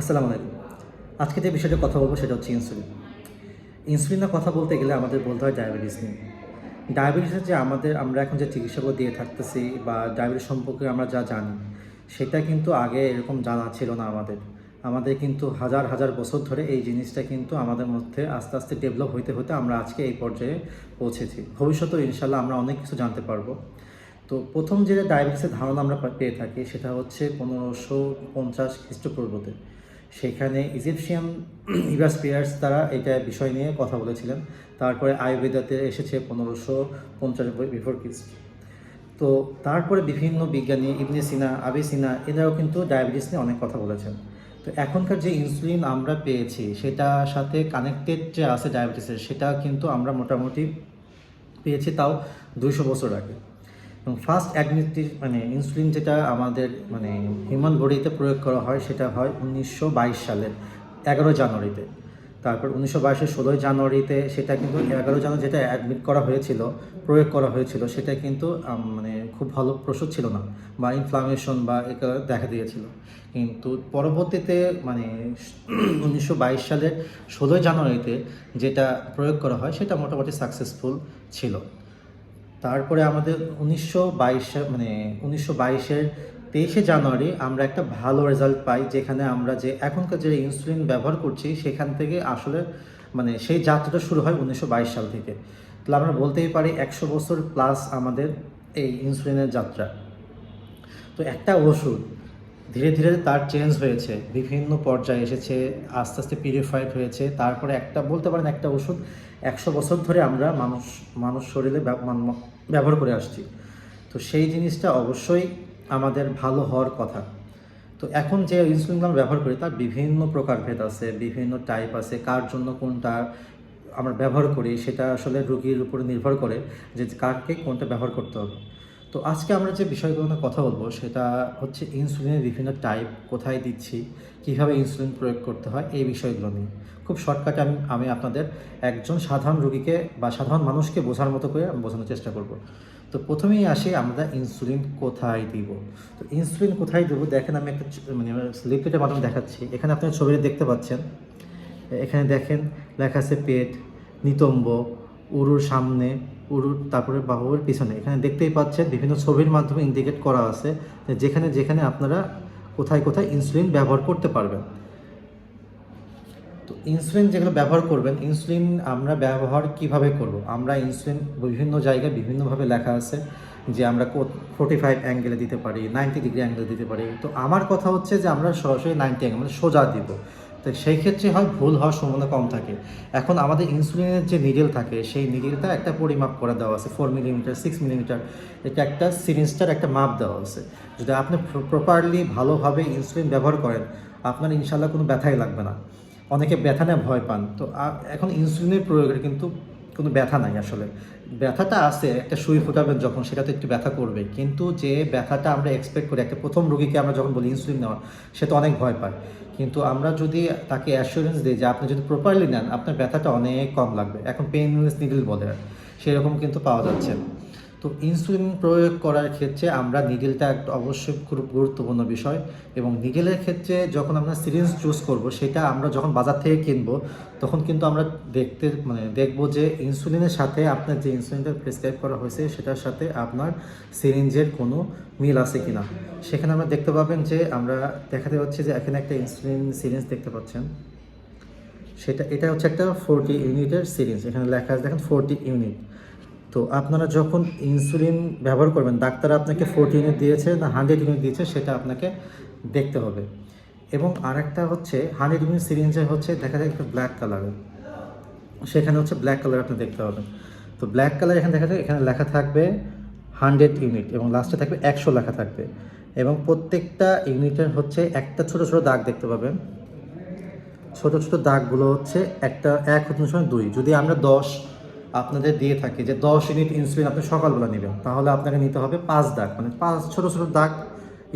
আসসালামু আলাইকুম। আজকে যে বিষয়টা কথা বলব সেটা হচ্ছে ইনসুলিন ইনসুলিনের কথা বলতে গেলে আমাদের বলতে হয় ডায়াবেটিস নিয়ে। ডায়াবেটিসের যে আমাদের, আমরা এখন যে চিকিৎসাগুলো দিয়ে থাকতেছি বা ডায়াবেটিস সম্পর্কে আমরা যা জানি, সেটা কিন্তু আগে এরকম জানা ছিল না আমাদের। আমাদের কিন্তু হাজার হাজার বছর ধরে এই জিনিসটা কিন্তু আমাদের মধ্যে আস্তে আস্তে ডেভেলপ হইতে হতে আমরা আজকে এই পর্যায়ে পৌঁছেছি। ভবিষ্যতেও ইনশাল্লাহ আমরা অনেক কিছু জানতে পারব। তো প্রথম যে ডায়াবেটিসের ধারণা আমরা পেয়ে থাকি সেটা হচ্ছে পনেরোশো পঞ্চাশ খ্রিস্টপূর্বতে। সেখানে ইজিপশিয়ান ইভাস পিয়ার্স তারা এটা বিষয় নিয়ে কথা বলেছিলেন। তারপরে আয়ুর্বেদাতে এসেছে পনেরোশো পঞ্চাশ বিফোর খ্রিস্ট। তো তারপরে বিভিন্ন বিজ্ঞানী ইবনে সিনা, আবি সিনা এরাও কিন্তু ডায়াবেটিস নিয়ে অনেক কথা বলেছেন। তো এখনকার যে ইনসুলিন আমরা পেয়েছি, সেটার সাথে কানেক্টেড যে আছে ডায়াবেটিসের, সেটা কিন্তু আমরা মোটামুটি পেয়েছি তাও দুইশো বছর আগে। এবং ফার্স্ট অ্যাডমিটি মানে ইনসুলিন যেটা আমাদের মানে হিউম্যান বডিতে প্রয়োগ করা হয় সেটা হয় উনিশশো বাইশ সালের এগারো জানুয়ারিতে। তারপর উনিশশো বাইশের ষোলোই জানুয়ারিতে সেটা কিন্তু এগারো জানুয়ারি যেটা অ্যাডমিট করা হয়েছিল, প্রয়োগ করা হয়েছিল, সেটা কিন্তু মানে খুব ভালো প্রসূত ছিল না বা ইনফ্লামেশন বা দেখা দিয়েছিল। কিন্তু পরবর্তীতে মানে উনিশশো বাইশ সালের ষোলোই জানুয়ারিতে যেটা প্রয়োগ করা হয় সেটা মোটামুটি সাকসেসফুল ছিল। তারপরে আমাদের উনিশশো বাইশে মানে উনিশশো বাইশের তেইশে জানুয়ারি আমরা একটা ভালো রেজাল্ট পাই, যেখানে আমরা যে এখনকার যে ইনসুলিন ব্যবহার করছি, সেখান থেকে আসলে মানে সেই যাত্রাটা শুরু হয় উনিশশো বাইশ সাল থেকে। তাহলে আমরা বলতেই পারি একশো বছর প্লাস আমাদের এই ইনসুলিনের যাত্রা। তো একটা ওষুধ ধীরে ধীরে তার চেঞ্জ হয়েছে। বিভিন্ন পর্যায়ে এসেছে, আস্তে আস্তে পিউরিফাইড হয়েছে। তারপরে একটা বলতে পারেন একটা ওষুধ একশো বছর ধরে আমরা মানুষ মানুষ শরীরে ব্যবহার করে আসছি। তো সেই জিনিসটা অবশ্যই আমাদের ভালো হওয়ার কথা। তো এখন যে ইনসুলিনগুলো আমরা ব্যবহার করি, তার বিভিন্ন প্রকারভেদ আছে, বিভিন্ন টাইপ আছে, কার জন্য কোনটা আমরা ব্যবহার করি, সেটা আসলে রোগীর উপর নির্ভর করে যে কারকে কোনটা ব্যবহার করতে হবে। তো আজকে আমরা যে বিষয়গুলো নিয়ে কথা বলব সেটা হচ্ছে ইনসুলিনের বিভিন্ন টাইপ কোথায় দিচ্ছি, কীভাবে ইনসুলিন প্রয়োগ করতে হয়, এই বিষয়গুলো নিয়ে। খুব শর্টকাটে আমি আমি আপনাদের একজন সাধারণ রোগীকে বা সাধারণ মানুষকে বোঝার মতো করে আমি বোঝানোর চেষ্টা করব। তো প্রথমেই আসি আমরা ইনসুলিন কোথায় দিব। তো ইনসুলিন কোথায় দেবো? দেখেন আমি একটা মানে লিকুইডের মাধ্যমে দেখাচ্ছি। এখানে আপনার ছবিটা দেখতে পাচ্ছেন। এখানে দেখেন, লেখা আছে পেট, নিতম্ব উরুর সামনে, উরুর তারপরে বাহুর পিছনে। এখানে দেখতেই পাচ্ছেন বিভিন্ন ছবির মাধ্যমে ইন্ডিকেট করা আছে যেখানে যেখানে আপনারা কোথায় কোথায় ইনসুলিন ব্যবহার করতে পারবেন। তো ইনসুলিন যেগুলো ব্যবহার করবেন ইনসুলিন আমরা ব্যবহার কীভাবে করব? আমরা ইনসুলিন বিভিন্ন জায়গায় বিভিন্নভাবে লেখা আছে যে আমরা ফোর্টি ফাইভ অ্যাঙ্গেলে দিতে পারি নাইনটি ডিগ্রি অ্যাঙ্গেলে দিতে পারি। তো আমার কথা হচ্ছে যে আমরা সরাসরি নাইনটি অ্যাঙ্গেল মানে সোজা দিব। তো সেই ক্ষেত্রে হয় ভুল হওয়ার সম্ভাবনা কম থাকে। এখন আমাদের ইনসুলিনের যে নিডেল থাকে, সেই নিডেলটা একটা পরিমাপ করে দেওয়া আছে ফোর মিলিমিটার সিক্স মিলিমিটার এটা একটা সিরিঞ্জটার একটা মাপ দেওয়া আছে। যদি আপনি প্রপারলি ভালোভাবে ইনসুলিন ব্যবহার করেন, আপনার ইনশাল্লাহ কোনো ব্যথাই লাগবে না। অনেকে ব্যথা নিয়ে ভয় পান। তো এখন ইনসুলিনের প্রয়োগের কিন্তু কোনো ব্যথা নাই আসলে। ব্যথাটা আছে, একটা সুই ফুটাবেন যখন, সেটা তো একটু ব্যথা করবে। কিন্তু যে ব্যথাটা আমরা এক্সপেক্ট করি, একটা প্রথম রোগীকে আমরা যখন বলি ইনসুলিন নেওয়া, সে তো অনেক ভয় পায়। কিন্তু আমরা যদি তাকে অ্যাসুরেন্স দিই যে আপনি যদি প্রপারলি নেন, আপনার ব্যথাটা অনেক কম লাগবে এখন পেইনলেস নিডল বলে, সেরকম কিন্তু পাওয়া যাচ্ছে না। তো ইনসুলিন প্রয়োগ করার ক্ষেত্রে আমরা নিডেলটা একটা অবশ্যই খুব গুরুত্বপূর্ণ বিষয় এবং নিডেলের ক্ষেত্রে যখন আমরা সিরিঞ্জ চুজ করব, সেটা আমরা যখন বাজার থেকে কিনবো, তখন কিন্তু আমরা দেখতে মানে দেখব যে ইনসুলিনের সাথে আপনার যে ইনসুলিনটা প্রেসক্রাইব করা হয়েছে, সেটার সাথে আপনার সিরিঞ্জের কোনো মিল আছে কিনা। সেখানে আমরা দেখতে পাবেন যে আমরা দেখাতে পাচ্ছি যে এখানে একটা ইনসুলিন সিরিঞ্জ দেখতে পাচ্ছেন। সেটা, এটা হচ্ছে একটা ফোরটি ইউনিটের সিরিঞ্জ এখানে লেখা আছে, দেখেন ফোরটি ইউনিট তো আপনারা যখন ইনসুলিন ব্যবহার করবেন, ডাক্তার আপনাকে ফোরটি ইউনিট দিয়েছে না হান্ড্রেড ইউনিট দিয়েছে, সেটা আপনাকে দেখতে হবে। এবং আরেকটা হচ্ছে হান্ড্রেড ইউনিট সিরিঞ্জে হচ্ছে, দেখা যায় একটা ব্ল্যাক কালারের সেখানে হচ্ছে ব্ল্যাক কালার আপনি দেখতে পাবেন। তো ব্ল্যাক কালার এখানে দেখা যায়, এখানে লেখা থাকবে হান্ড্রেড ইউনিট এবং লাস্টে থাকবে একশো লেখা থাকবে। এবং প্রত্যেকটা ইউনিটের হচ্ছে একটা ছোট ছোট দাগ দেখতে পাবেন। ছোট ছোট দাগগুলো হচ্ছে একটা, এক হতে সময় দুই। যদি আমরা দশ আপনাদের দিয়ে থাকি যে দশ ইউনিট ইনসুলিন আপনি সকালবেলা নেবেন, তাহলে আপনাকে নিতে হবে পাঁচ দাগ মানে পাঁচ ছোট ছোট দাগ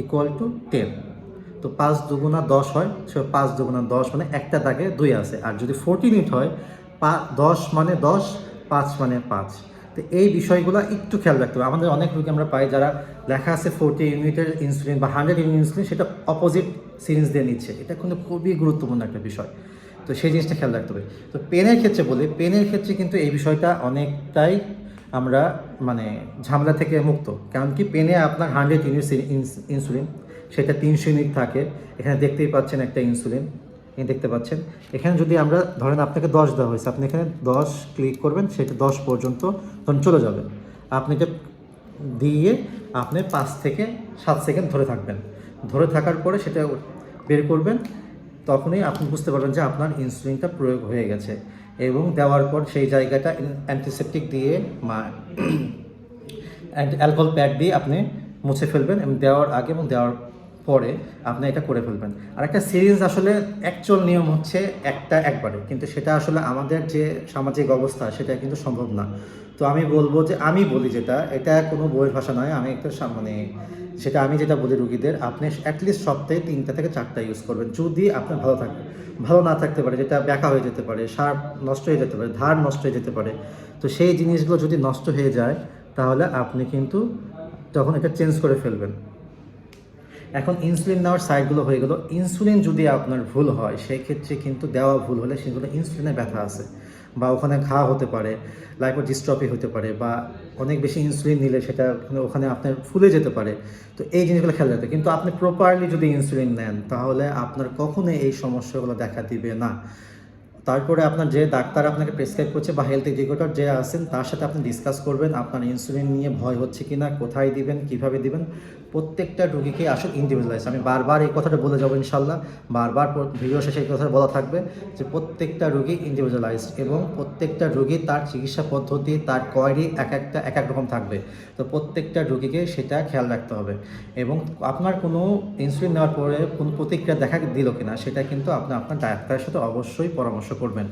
ইকুয়াল টু টেন তো পাঁচ দুগুণা দশ হয়, সে পাঁচ দুগুণা দশ মানে একটা দাগে দুই আছে, আর যদি ফোরটি ইউনিট হয়, পা দশ মানে দশ, পাঁচ মানে পাঁচ। তো এই বিষয়গুলো একটু খেয়াল রাখতে হবে। আমাদের অনেক রোগী আমরা পাই যারা লেখা আছে ফোরটি ইউনিটের ইনসুলিন বা হান্ড্রেড ইউনিট ইনসুলিন সেটা অপোজিট সিরিজ দিয়ে নিচ্ছে। এটা কিন্তু খুবই গুরুত্বপূর্ণ একটা বিষয়। তো সেই জিনিসটা খেয়াল রাখতে হবে। তো পেনের ক্ষেত্রে বলি, পেনের ক্ষেত্রে কিন্তু এই বিষয়টা অনেকটাই আমরা মানে ঝামেলা থেকে মুক্ত। কারণ কি পেনে আপনার হান্ড্রেড ইউনিট ইনসুলিন সেটা তিনশো ইউনিট থাকে। এখানে দেখতেই পাচ্ছেন একটা ইনসুলিন দেখতে পাচ্ছেন। এখানে যদি আমরা ধরেন আপনাকে দশ দেওয়া হয়েছে, আপনি এখানে দশ ক্লিক করবেন, সেটা দশ পর্যন্ত তখন চলে যাবে। আপনি এটা দিয়ে আপনি পাঁচ থেকে সাত সেকেন্ড ধরে থাকবেন। ধরে থাকার পরে সেটা বের করবেন তখনই আপনি বুঝতে পারবেন যে আপনার ইনসুলিনটা প্রয়োগ হয়ে গেছে এবং দেওয়ার পর সেই জায়গাটা অ্যান্টিসেপটিক দিয়ে মা অ্যালকোহল প্যাড দিয়ে আপনি মুছে ফেলবেন এবং দেওয়ার আগে এবং দেওয়ার পরে আপনি এটা করে ফেলবেন। আর একটা সিরিজ আসলে অ্যাকচুয়াল নিয়ম হচ্ছে একটা একবারে, কিন্তু সেটা আসলে আমাদের যে সামাজিক অবস্থা সেটা কিন্তু সম্ভব না। তো আমি বলব যে আমি বলি যেটা, এটা কোনো বইয়ের ভাষা নয়, আমি একটা মানে সেটা আমি যেটা বলি রুগীদের, আপনি অ্যাটলিস্ট সপ্তাহে তিনটা থেকে চারটা ইউজ করবেন, যদি আপনার ভালো থাকে ভালো না থাকতে পারে, যেটা ব্যাকা হয়ে যেতে পারে, সার নষ্ট হয়ে যেতে পারে, ধার নষ্ট হয়ে যেতে পারে, তো সেই জিনিসগুলো যদি নষ্ট হয়ে যায়, তাহলে আপনি কিন্তু তখন এটা চেঞ্জ করে ফেলবেন। এখন ইনসুলিন নেওয়ার সাইডগুলো হয়ে গেল। ইনসুলিন যদি আপনার ভুল হয় সেই ক্ষেত্রে কিন্তু দেওয়া ভুল হলে সেগুলো ইনসুলিনের ব্যথা আছে। বা ওখানে ঘা হতে পারে লাইপোডিস্ট্রপি হতে পারে বা অনেক বেশি ইনসুলিন নিলে সেটা ওখানে আপনার ফুলে যেতে পারে। তো এই জিনিসগুলো খেয়াল রাখতে কিন্তু আপনি প্রপারলি যদি ইনসুলিন নেন, তাহলে আপনার কখনোই এই সমস্যাগুলো দেখা দিবে না। তারপরে আপনার যে ডাক্তার আপনাকে প্রেসক্রাইব করছে বা হেলথ এডুকেটর যে আছেন, তার সাথে আপনি ডিসকাস করবেন, আপনার ইনসুলিন নিয়ে ভয় হচ্ছে কিনা, কোথায় দিবেন, কীভাবে দিবেন। প্রত্যেকটা রুগীকে আসলে ইন্ডিভিজুয়ালাইজ আমি বারবার এই কথাটা বলে যাব ইনশাল্লাহ। বারবার ভিডিও শেষে এই কথাটা বলা থাকবে যে প্রত্যেকটা রুগী ইন্ডিভিজুয়ালাইজড এবং প্রত্যেকটা রুগী তার চিকিৎসা পদ্ধতি, তার কোয়ারি এক একটা এক এক রকম থাকবে। তো প্রত্যেকটা রুগীকে সেটা খেয়াল রাখতে হবে। এবং আপনার কোনো ইনসুলিন নেওয়ার পরে কোনো প্রতিক্রিয়া দেখা দিল কিনা, সেটা কিন্তু আপনি আপনার ডাক্তারের সাথে অবশ্যই পরামর্শ করবেন।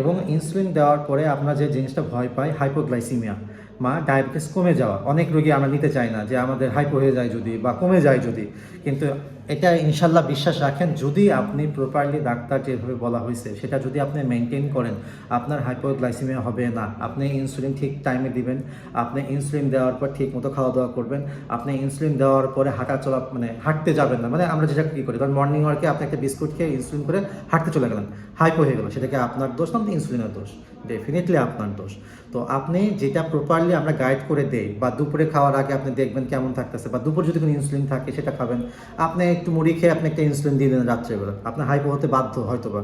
এবং ইনসুলিন দেওয়ার পরে আপনার যে জিনিসটা ভয় পায় হাইপোগ্লাইসিমিয়া মা, ডায়াবেটিস কমে যাওয়া। অনেক রোগী আমরা নিতে চাই না যে আমাদের হাইপো হয়ে যায় যদি বা কমে যায় যদি। কিন্তু এটা ইনশাল্লাহ বিশ্বাস রাখেন, যদি আপনি প্রপারলি ডাক্তার যেভাবে বলা হয়েছে, সেটা যদি আপনি মেনটেন করেন, আপনার হাইপোগ্লাইসিমিয়া হবে না। আপনি ইনসুলিন ঠিক টাইমে দিবেন, আপনি ইনসুলিন দেওয়ার পর ঠিক মতো খাওয়া দাওয়া করবেন, আপনি ইনসুলিন দেওয়ার পরে হাঁটা চলা মানে হাঁটতে যাবেন না। মানে আমরা যেটা কী করি কারণ মর্নিং ওয়ার্কে আপনি একটা বিস্কুট খেয়ে ইনসুলিন করে হাঁটতে চলে গেলেন হাইপো হয়ে গেল সেটাকে আপনার দোষ না ইনসুলিনের দোষ। ডেফিনেটলি আপনার দোষ। তো আপনি যেটা প্রপারলি আমরা গাইড করে দেই, বা দুপুরে খাওয়ার আগে আপনি দেখবেন কেমন থাকতেছে, বা দুপুর যদি কোনো ইনসুলিন থাকে সেটা খাবেন, আপনি একটু মুড়ি খেয়ে আপনি একটা ইনসুলিন দিয়ে দেন রাত্রেবেলা, আপনার হাইপো হতে বাধ্য হয়তো বা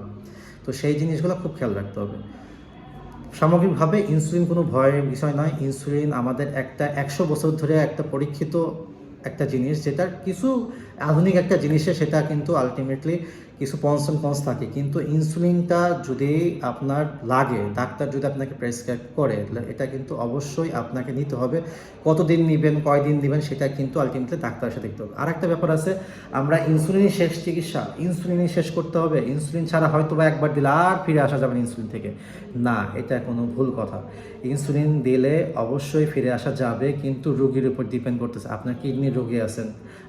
তো সেই জিনিসগুলো খুব খেয়াল রাখতে হবে। সামগ্রিকভাবে ইনসুলিন কোনো ভয়ের বিষয় নয় ইনসুলিন আমাদের একটা একশো বছর ধরে একটা পরীক্ষিত একটা জিনিস, যেটার কিছু আধুনিক একটা জিনিসে সেটা কিন্তু আলটিমেটলি কিছু পন্স অ্যান্ড কনস থাকে। কিন্তু ইনসুলিনটা যদি আপনার লাগে, ডাক্তার যদি আপনাকে প্রেসক্রাইব করে এটা কিন্তু অবশ্যই আপনাকে নিতে হবে। কতদিন নেবেন, কয়দিন নেবেন সেটা কিন্তু আলটিমেটলি ডাক্তারের সাথে দেখতে হবে। আর একটা ব্যাপার আছে, আমরা ইনসুলিনই শেষ চিকিৎসা ইনসুলিনই শেষ করতে হবে। ইনসুলিন ছাড়া হয়তো বা একবার দিলে আর ফিরে আসা যাবে ইনসুলিন থেকে। না, এটা কোনো ভুল কথা। ইনসুলিন দিলে অবশ্যই ফিরে আসা যাবে, কিন্তু রোগীর উপর ডিপেন্ড করতেছে। আপনার কিডনির রোগী আছেন,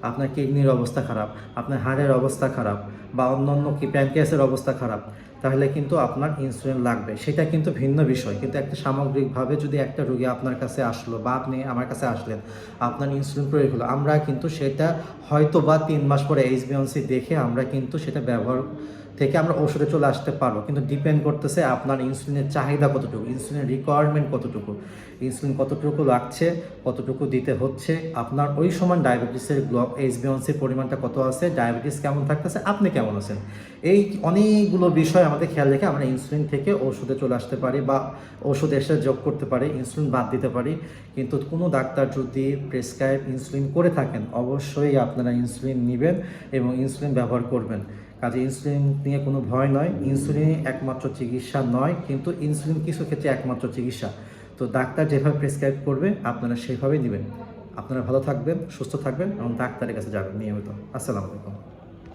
আপনার কিডনির অবস্থা খারাপ, আপনার হাড়ের অবস্থা খারাপ বা অন্য অন্য কি প্যানক্রিয়াসের অবস্থা খারাপ, তাহলে কিন্তু আপনার ইনসুলিন লাগবে। সেটা কিন্তু ভিন্ন বিষয়, কিন্তু একটা সামগ্রিকভাবে যদি একটা রোগী আপনার কাছে আসলো বা আপনি আমার কাছে আসলেন, আপনার ইনসুলিন প্রয়োগ হলো, আমরা কিন্তু সেটা হয়তো বা তিন মাস পরে এইচবিএনসি দেখে আমরা কিন্তু সেটা ব্যবহার থেকে আমরা ওষুধে চলে আসতে পারব। কিন্তু ডিপেন্ড করতেছে আপনার ইনসুলিনের চাহিদা কতটুকু ইনসুলিনের রিকোয়ারমেন্ট কতটুকু ইনসুলিন কতটুকু লাগছে, কতটুকু দিতে হচ্ছে, আপনার ওই সময় ডায়াবেটিসের এইচবিএনসির পরিমাণটা কত আছে ডায়াবেটিস কেমন থাকতেছে, আপনি কেমন আছেন? এই অনেকগুলো বিষয় আমাদের খেয়াল রেখে আমরা ইনসুলিন থেকে ওষুধে চলে আসতে পারি বা ওষুধ এসে যোগ করতে পারি ইনসুলিন বাদ দিতে পারি। কিন্তু কোনো ডাক্তার যদি প্রেসক্রাইব ইনসুলিন করে থাকেন, অবশ্যই আপনারা ইনসুলিন নেবেন এবং ইনসুলিন ব্যবহার করবেন। কাজে ইনসুলিন নিয়ে কোনো ভয় নয় ইনসুলিন একমাত্র চিকিৎসা নয়, কিন্তু ইনসুলিন কিছু ক্ষেত্রে একমাত্র চিকিৎসা। তো ডাক্তার যেভাবে প্রেসক্রাইব করবে, আপনারা সেভাবেই নেবেন। আপনারা ভালো থাকবেন, সুস্থ থাকবেন এবং ডাক্তারের কাছে যাবেন নিয়মিত। আসসালামু আলাইকুম।